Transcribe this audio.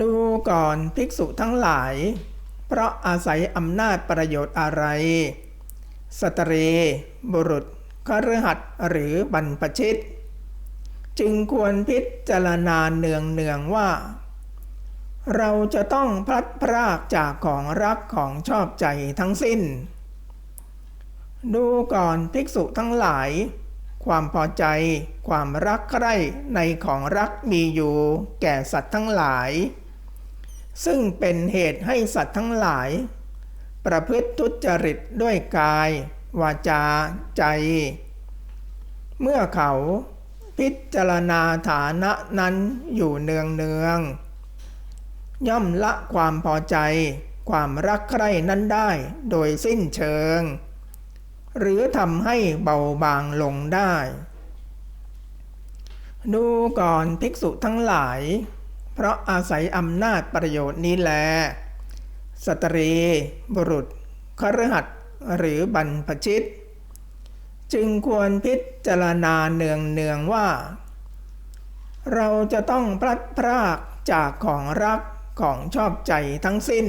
ดูก่อนภิกษุทั้งหลาย เพราะอาศัยอำนาจประโยชน์อะไร สตรีบุรุษคฤหัสถ์หรือบรรพชิต จึงควรพิจารณาเนืองเนืองว่า เราจะต้องพลัดพรากจากของรักของชอบใจทั้งสิ้น ดูก่อนภิกษุทั้งหลาย ความพอใจ ความรักใคร่ในของรักมีอยู่ แก่สัตว์ทั้งหลาย ซึ่งเป็นเหตุให้สัตว์ทั้งหลาย ประพฤติทุจริตด้วยกาย วาจา ใจ เมื่อเขาพิจารณาฐานะนั้นอยู่เนืองเนืองๆย่อมละความพอใจ ความรักใคร่นั้นได้โดยสิ้นเชิง หรือทำให้เบาบางลงได้ ดูก่อนภิกษุทั้งหลาย เพราะอาศัยอำนาจประโยชน์นี้แล สตรี บุรุษคฤหัสถ์หรือบรรพชิต จึงควรพิจารณาเนืองเนืองว่า เราจะต้องพลัดพรากจากของรักของชอบใจทั้งสิ้น